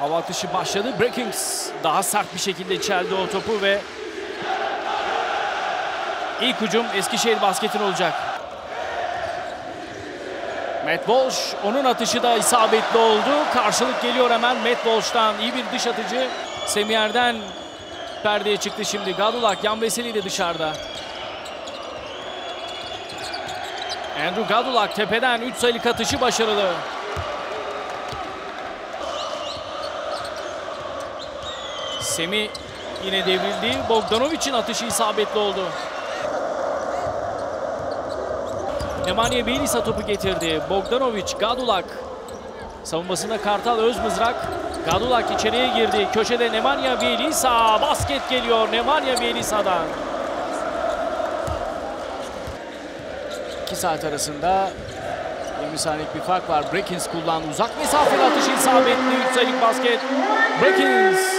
Hava atışı başladı. Breakings daha sert bir şekilde çeldi o topu ve ilk hücum Eskişehir basketin olacak. Matt Walsh onun atışı da isabetli oldu. Karşılık geliyor hemen Matt Walsh'tan. iyi bir dış atıcı. Semiyer'den perdeye çıktı şimdi. Gadulak, Yan Veseli de dışarıda. Andrew Gadulak tepeden 3 sayılık atışı başarılı. Semi yine devrildi. Bogdanovic'in atışı isabetli oldu. Nemanja Bjelisa topu getirdi. Bogdanovic, Gadulak. Savunmasında Kartal Özmızrak. Gadulak içeriye girdi. Köşede Nemanja Bjelisa. Basket geliyor Nemanja Bjelisa'dan. 2 saat arasında 20 saniyelik bir fark var. Brekins kullandı. Uzak mesafeli atış isabetli. 3 sayılık basket. Brekins.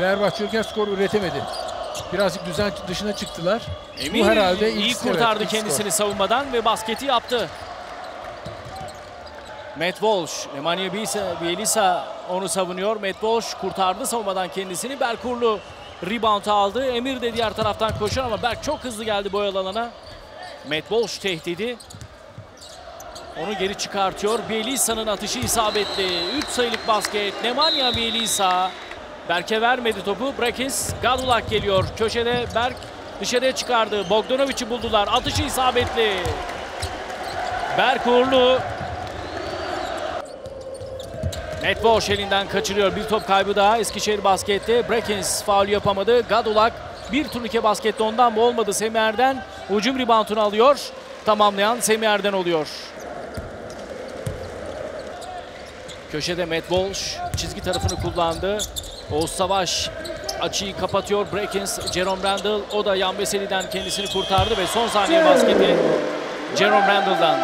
Fenerbahçe Ülker skor üretemedi. Birazcık düzen dışına çıktılar. Emir Bu herhalde iyi ilk- kurtardı evet, ilk kendisini savunmadan ve basketi yaptı. Matt Walsh, Nemanja Bielisa, onu savunuyor. Matt Walsh kurtardı savunmadan kendisini. Berkurlu rebound aldı. Emir de diğer taraftan koşuyor ama Berk çok hızlı geldi boyalı alana. Matt Walsh tehdidi. Onu geri çıkartıyor. Bielisa'nın atışı isabetli. 3 sayılık basket. Nemanja Bielisa. Berk'e vermedi topu. Brekins. Gadulak geliyor. Köşede Berk dışarıya çıkardı. Bogdanovic'i buldular. Atışı isabetli. Berk Uğurlu. Matt Walsh elinden kaçırıyor. Bir top kaybı daha Eskişehir baskette. Brekins faul yapamadı. Gadulak bir turnike baskette ondan mı olmadı Semiyer'den. Ucum reboundunu alıyor. Tamamlayan Semiyer'den oluyor. Köşede Matt Walsh çizgi tarafını kullandı. Oğuz Savaş açıyı kapatıyor. Brekins, Jerome Randall o da Yan Veseli'den kendisini kurtardı ve son saniye basketi Jerome Randall'dan.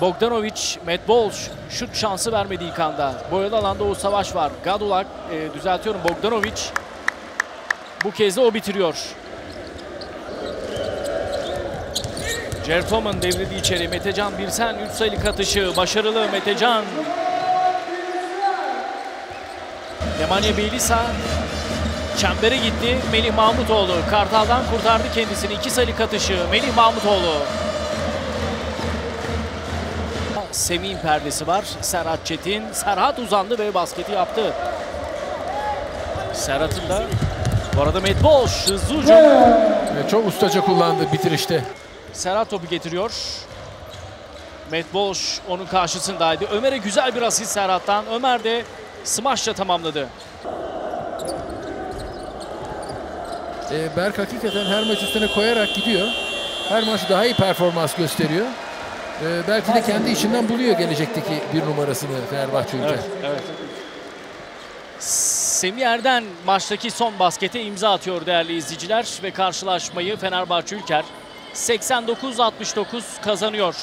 Bogdanovic, Matt Walsh şut şansı vermedi ilk anda. Boyalı alanda Oğuz Savaş var. Gadulak, e, düzeltiyorum Bogdanovic. Bu kez de o bitiriyor. Certoman devrildi içeri. Metecan Birsen 3 sayılık atışı. Başarılı Metecan. Nemanja Bjelisa çembere gitti. Melih Mahmutoğlu Kartal'dan kurtardı kendisini. 2 sayılık atışı. Melih Mahmutoğlu. Semih'in perdesi var. Serhat Çetin. Serhat uzandı ve basketi yaptı. Serhat'ın da bu arada Walsh hızlı. Ve çok ustaca kullandı bitirişte. Serhat topu getiriyor. Walsh onun karşısındaydı. Ömer'e güzel bir asist Serhat'tan. Ömer de smash'la tamamladı. Ee, Berk hakikaten her maç üstüne koyarak gidiyor. Her maç daha iyi performans gösteriyor. Ee, belki de kendi içinden buluyor gelecekteki bir numarasını Fenerbahçe Ülker. Evet, evet. Semih Erden maçtaki son baskete imza atıyor değerli izleyiciler ve karşılaşmayı Fenerbahçe Ülker 89-69 kazanıyor.